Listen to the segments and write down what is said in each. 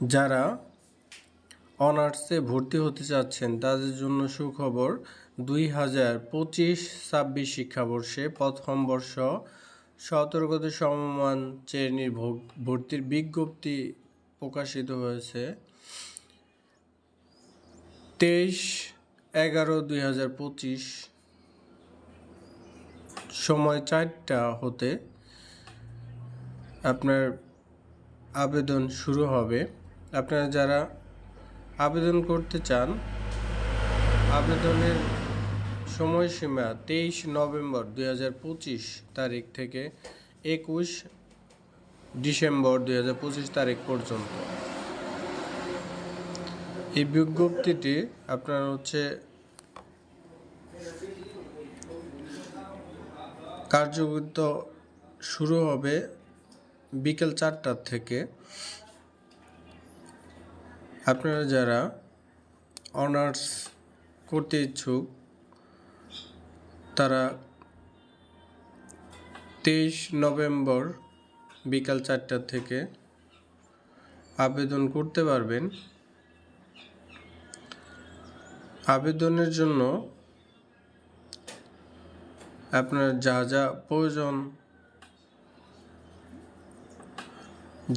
যারা অনার্সে ভর্তি হতে চাচ্ছেন, তাদের জন্য সুখবর, দুই হাজার পঁচিশ ছাব্বিশ শিক্ষাবর্ষে প্রথম বর্ষ সতর্কত সমমান শ্রেণির ভর্তির বিজ্ঞপ্তি প্রকাশিত হয়েছে। তেইশ এগারো দুই হাজার পঁচিশ সময় চারটা হতে আপনার আবেদন শুরু হবে। আপনারা যারা আবেদন করতে চান, আবেদনের সময়সীমা তেইশ নভেম্বর দুই হাজার পঁচিশ তারিখ থেকে একুশ ডিসেম্বর দুই হাজার পঁচিশ তারিখ পর্যন্ত। এই বিজ্ঞপ্তিটি আপনার হচ্ছে কার্যকরিত শুরু হবে বিকেল চারটার থেকে। আপনারা যারা অনার্স করতে ইচ্ছুক, তারা তেইশ নভেম্বর বিকাল চারটা থেকে আবেদন করতে পারবেন। আবেদনের জন্য আপনার যা যা প্রয়োজন,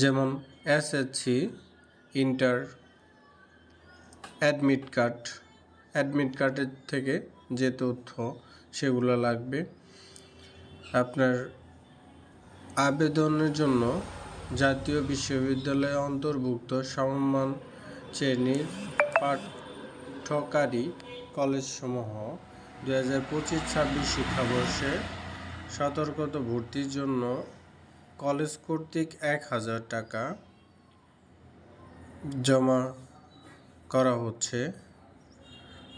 যেমন SSC inter admit card admit কার্ডের থেকে যে তথ্য সেগুলো লাগবে। আপনার আবেদনের জন্য জাতীয় বিশ্ববিদ্যালয়ে অন্তর্ভুক্ত সমমান শ্রেণির পাঠ্যকারী কলেজসমূহ দু হাজার পঁচিশ, ছাব্বিশ শিক্ষাবর্ষে সতর্কত ভর্তির জন্য কলেজ কর্তৃক এক হাজার টাকা জমা করা হচ্ছে,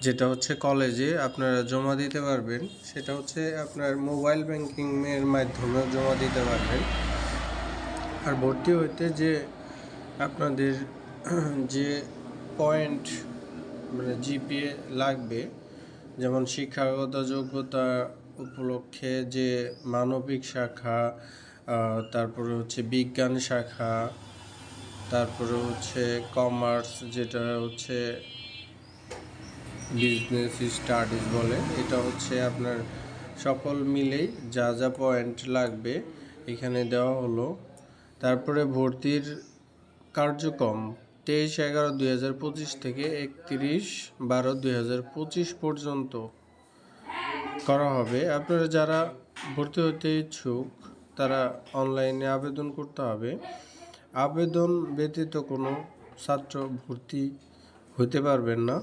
যেটা হচ্ছে কলেজে আপনারা জমা দিতে পারবেন। সেটা হচ্ছে আপনার মোবাইল ব্যাংকিংয়ের মাধ্যমে জমা দিতে পারবেন। আর ভর্তি হইতে যে আপনাদের যে পয়েন্ট মানে জিপিএ লাগবে, যেমন শিক্ষাগত যোগ্যতা উপলক্ষে যে মানবিক শাখা তারপরে হচ্ছে বিজ্ঞান শাখা তারপরে হচ্ছে কমার্স যেটা হচ্ছে বিজনেস স্টাডিজ বলে, এটা হচ্ছে আপনার সকল মিলেই যা যা পয়েন্ট লাগবে এখানে দেওয়া হলো। তারপরে ভর্তির কার্যক্রম তেইশ এগারো দুই হাজার পঁচিশ থেকে একত্রিশ বারো দুই হাজার পঁচিশ পর্যন্ত করা হবে। আপনারা যারা ভর্তি হতে ইচ্ছুক, তারা অনলাইনে আবেদন করতে হবে। আবেদন ব্যতীত কোনো ছাত্র ভর্তি হতে পারবেন না।